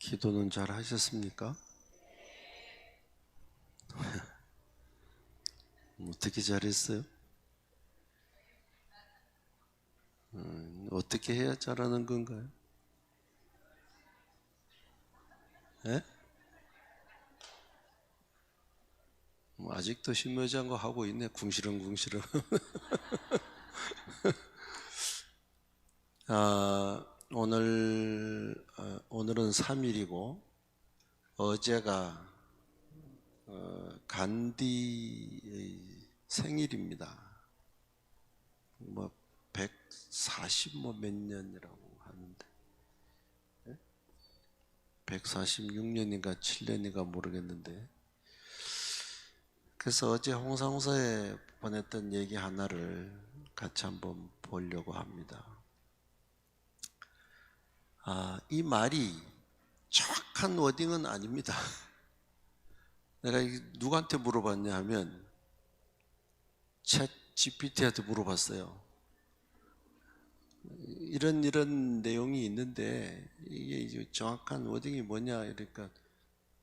기도는 잘 하셨습니까? 어떻게 잘했어요? 음, 어떻게 해야 잘하는 건가요? 예? 뭐 아직도 신묘한 거 하고 있네 궁시렁궁시렁 아, 오늘 어, 오늘은 3일이고 어제가 어, 간디의 생일입니다. 뭐 140뭐 몇 년이라고 하는데 146년인가 7년인가 모르겠는데 그래서 어제 홍상서에 보냈던 얘기 하나를 같이 한번 보려고 합니다. 아, 이 말이 정확한 워딩은 아닙니다. 내가 이 누구한테 물어봤냐 하면 챗 GPT한테 물어봤어요. 이런 이런 내용이 있는데 이게 정확한 워딩이 뭐냐 이러니까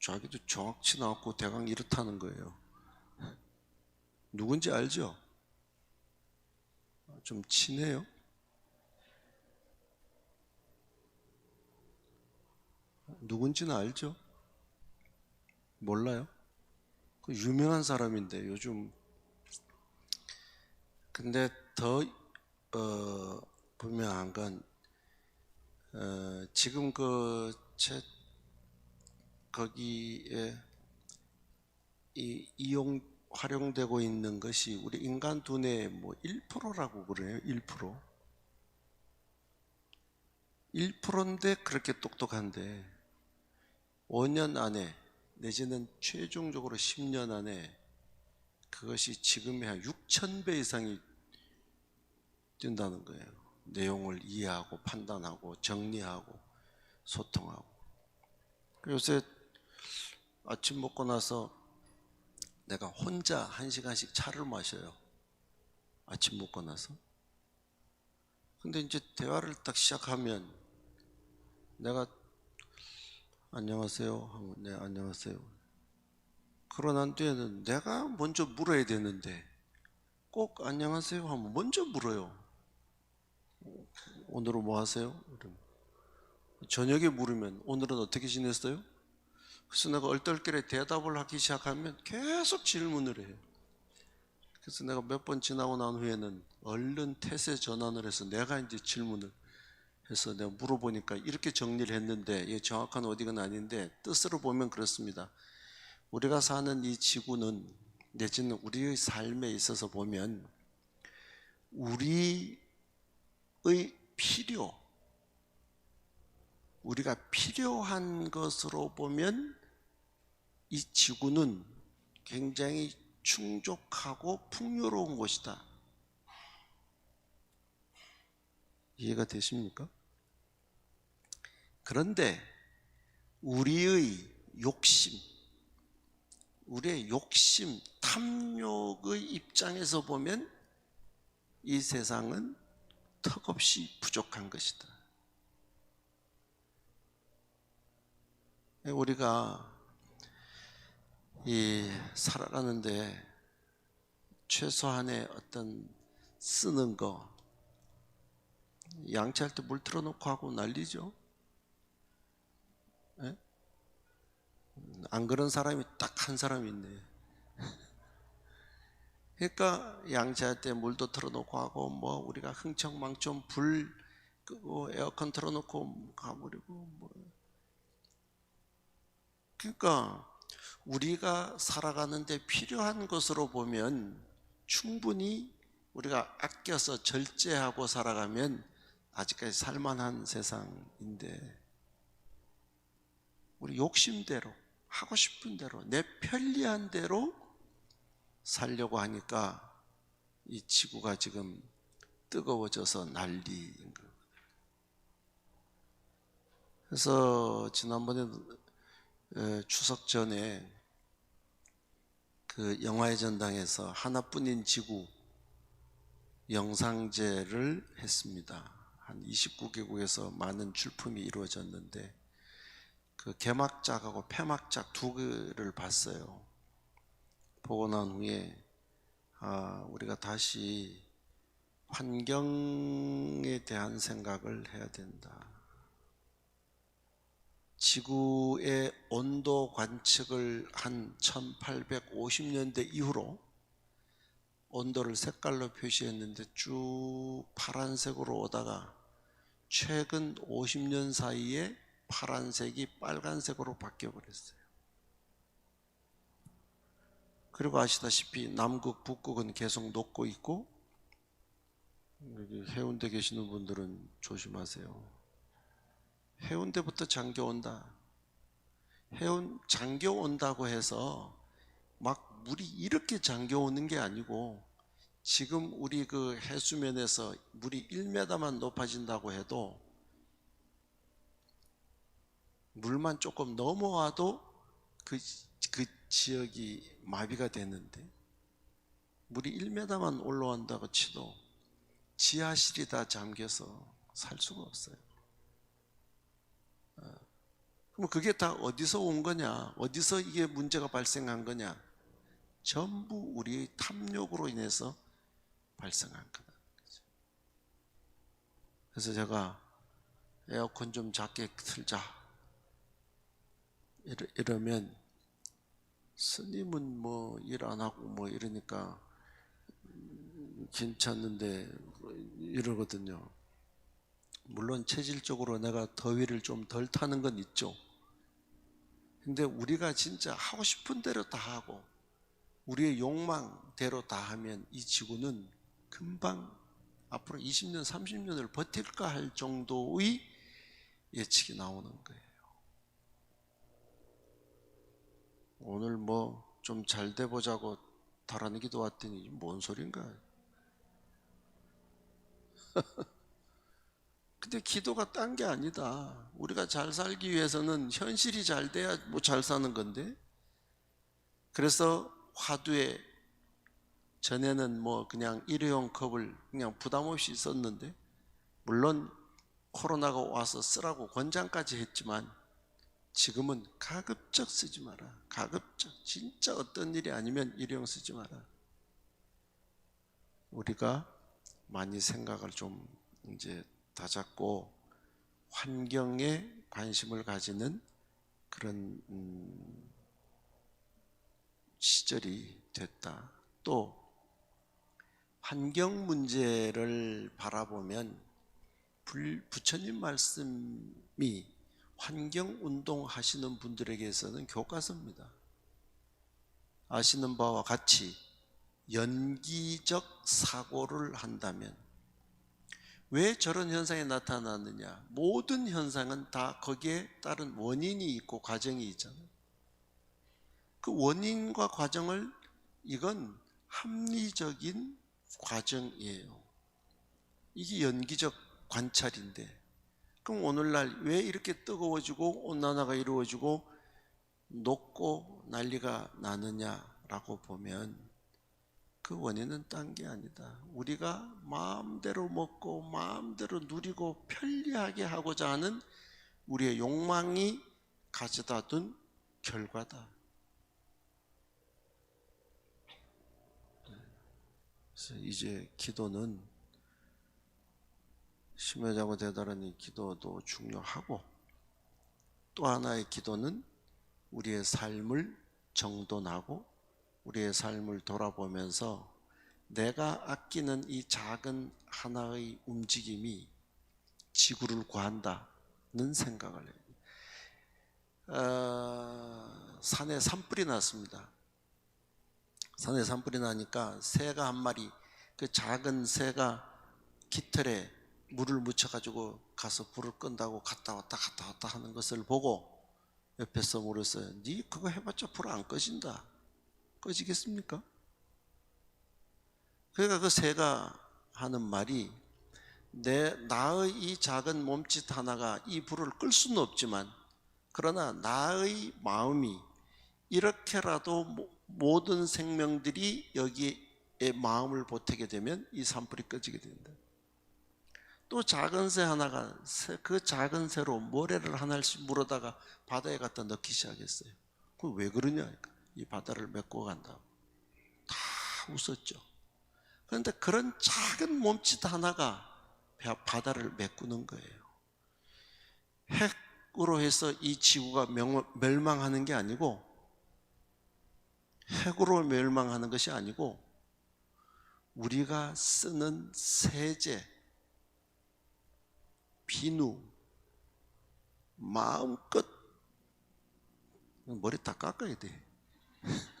자기도 정확치 않고 대강 이렇다는 거예요. 누군지 알죠? 좀 친해요? 누군지는 알죠? 몰라요? 그 유명한 사람인데 요즘 근데 더 어, 분명한 건 어, 지금 그채 거기에 이 이용 활용되고 있는 것이 우리 인간 두뇌의 뭐 1%라고 그래요. 1%. 1%인데 그렇게 똑똑한데 5년 안에 내지는 최종적으로 10년 안에 그것이 지금의 한 6천 배 이상이 뛴다는 거예요. 내용을 이해하고 판단하고 정리하고 소통하고. 요새 아침 먹고 나서 내가 혼자 한 시간씩 차를 마셔요. 아침 먹고 나서. 근데 이제 대화를 딱 시작하면 내가 안녕하세요 네 안녕하세요. 그러고 난 뒤에는 내가 먼저 물어야 되는데 꼭 안녕하세요 하면 먼저 물어요. 오늘은 뭐 하세요? 저녁에 물으면 오늘은 어떻게 지냈어요? 그래서 내가 얼떨결에 대답을 하기 시작하면 계속 질문을 해요. 그래서 내가 몇 번 지나고 난 후에는 얼른 태세 전환을 해서 내가 이제 질문을 해서 내가 물어보니까 이렇게 정리를 했는데 이게 정확한 어디가 아닌데 뜻으로 보면 그렇습니다. 우리가 사는 이 지구는 내지는 우리의 삶에 있어서 보면 우리의 필요 우리가 필요한 것으로 보면 이 지구는 굉장히 충족하고 풍요로운 곳이다. 이해가 되십니까? 그런데 우리의 욕심, 우리의 욕심, 탐욕의 입장에서 보면 이 세상은 턱없이 부족한 것이다. 우리가 이 살아가는데 최소한의 어떤 쓰는 거 양치할 때 물 틀어놓고 하고 난리죠. 예? 안 그런 사람이 딱 한 사람 있네. 그러니까 양치할 때 물도 틀어놓고 하고 뭐 우리가 흥청망청 불 끄고 에어컨 틀어놓고 가버리고 뭐 그러니까 우리가 살아가는데 필요한 것으로 보면 충분히 우리가 아껴서 절제하고 살아가면 아직까지 살만한 세상인데 우리 욕심대로 하고 싶은 대로 내 편리한 대로 살려고 하니까 이 지구가 지금 뜨거워져서 난리인 거예요. 그래서 지난번에 추석 전에 그 영화의 전당에서 하나뿐인 지구 영상제를 했습니다. 한 29개국에서 많은 출품이 이루어졌는데 그 개막작하고 폐막작 두 개를 봤어요. 보고 난 후에 아, 우리가 다시 환경에 대한 생각을 해야 된다. 지구의 온도 관측을 한 1850년대 이후로 온도를 색깔로 표시했는데 쭉 파란색으로 오다가 최근 50년 사이에 파란색이 빨간색으로 바뀌어 버렸어요. 그리고 아시다시피 남극, 북극은 계속 녹고 있고 여기 해운대 계시는 분들은 조심하세요. 해운대부터 잠겨 온다. 해운 잠겨 온다고 해서 막 물이 이렇게 잠겨 오는 게 아니고 지금 우리 그 해수면에서 물이 1m만 높아진다고 해도 물만 조금 넘어와도 그, 그 지역이 마비가 되는데 물이 1m만 올라온다고 치도 지하실이 다 잠겨서 살 수가 없어요. 어, 그럼 그게 다 어디서 온 거냐? 어디서 이게 문제가 발생한 거냐? 전부 우리의 탐욕으로 인해서 발생한 거다. 그래서 제가 에어컨 좀 작게 틀자. 이러, 이러면 스님은 뭐 일 안 하고 뭐 이러니까 괜찮는데 이러거든요. 물론 체질적으로 내가 더위를 좀 덜 타는 건 있죠. 근데 우리가 진짜 하고 싶은 대로 다 하고 우리의 욕망대로 다 하면 이 지구는 금방 앞으로 20년, 30년을 버틸까 할 정도의 예측이 나오는 거예요. 오늘 뭐 좀 잘 돼 보자고 달아는 기도 왔더니 뭔 소린가? 근데 기도가 딴 게 아니다. 우리가 잘 살기 위해서는 현실이 잘 돼야 뭐 잘 사는 건데. 그래서 화두에 전에는 뭐 그냥 일회용 컵을 그냥 부담 없이 썼는데 물론 코로나가 와서 쓰라고 권장까지 했지만 지금은 가급적 쓰지 마라. 가급적 진짜 어떤 일이 아니면 일회용 쓰지 마라. 우리가 많이 생각을 좀 이제 다잡고 환경에 관심을 가지는 그런 음, 시절이 됐다. 또 환경 문제를 바라보면 불- 부처님 말씀이 환경 운동 하시는 분들에게서는 교과서입니다. 아시는 바와 같이 연기적 사고를 한다면 왜 저런 현상이 나타나느냐? 모든 현상은 다 거기에 따른 원인이 있고 과정이 있잖아요. 그 원인과 과정을 이건 합리적인 과정이에요. 이게 연기적 관찰인데 그럼 오늘날 왜 이렇게 뜨거워지고 온난화가 이루어지고 녹고 난리가 나느냐라고 보면 그 원인은 딴 게 아니다. 우리가 마음대로 먹고 마음대로 누리고 편리하게 하고자 하는 우리의 욕망이 가져다 둔 결과다. 그래서 이제 기도는 심해자고 대단하니 기도도 중요하고 또 하나의 기도는 우리의 삶을 정돈하고 우리의 삶을 돌아보면서 내가 아끼는 이 작은 하나의 움직임이 지구를 구한다는 생각을 해요. 어, 산에 산불이 났습니다. 산에 산불이 나니까 새가 한 마리, 그 작은 새가 깃털에 물을 묻혀가지고 가서 불을 끈다고 갔다 왔다 갔다 왔다 하는 것을 보고 옆에서 물었어요. 네 그거 해봤자 불 안 꺼진다. 꺼지겠습니까? 그러니까 그 새가 하는 말이 내 나의 이 작은 몸짓 하나가 이 불을 끌 수는 없지만 그러나 나의 마음이 이렇게라도 모- 모든 생명들이 여기에 마음을 보태게 되면 이 산불이 꺼지게 된다. 또 작은 새 하나가 새- 그 작은 새로 모래를 하나씩 물어다가 바다에 갖다 넣기 시작했어요. 그 왜 그러냐? 이 바다를 메꿔 간다고 다 웃었죠. 그런데 그런 작은 몸짓 하나가 바- 바다를 메꾸는 거예요. 핵으로 해서 이 지구가 명- 멸망하는 게 아니고 핵으로 멸망하는 것이 아니고 우리가 쓰는 세제, 비누, 마음껏 머리 다 깎아야 돼.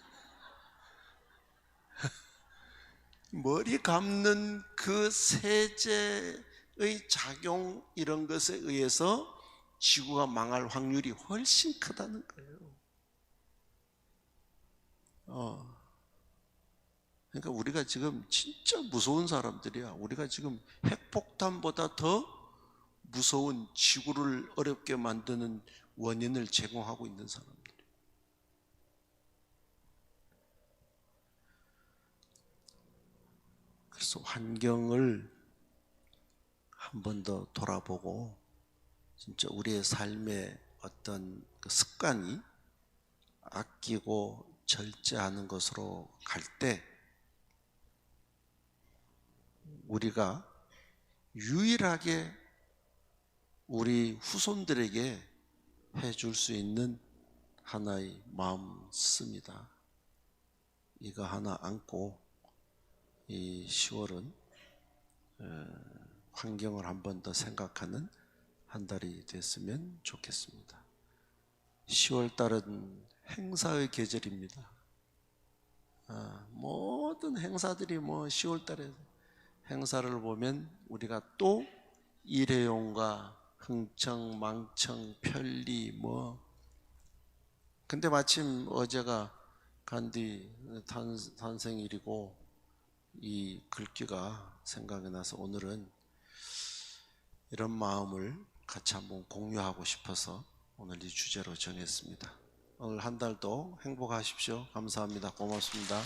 머리 감는 그 세제의 작용 이런 것에 의해서 지구가 망할 확률이 훨씬 크다는 거예요. 어. 그러니까 우리가 지금 진짜 무서운 사람들이야. 우리가 지금 핵폭탄보다 더 무서운 지구를 어렵게 만드는 원인을 제공하고 있는 사람들. 그래서 환경을 한 번 더 돌아보고 진짜 우리의 삶의 어떤 그 습관이 아끼고 절제하는 것으로 갈 때 우리가 유일하게 우리 후손들에게 해줄 수 있는 하나의 마음씀이다. 이거 하나 안고 이 10월은 환경을 한 번 더 생각하는 한 달이 됐으면 좋겠습니다. 10월 달은 행사의 계절입니다. 아, 모든 행사들이 뭐 10월 달에 행사를 보면 우리가 또 일회용과 흥청, 망청, 편리 뭐 근데 마침 어제가 간디 탄, 탄생일이고 이 글귀가 생각이 나서 오늘은 이런 마음을 같이 한번 공유하고 싶어서 오늘 이 주제로 정했습니다. 오늘 한 달도 행복하십시오. 감사합니다. 고맙습니다.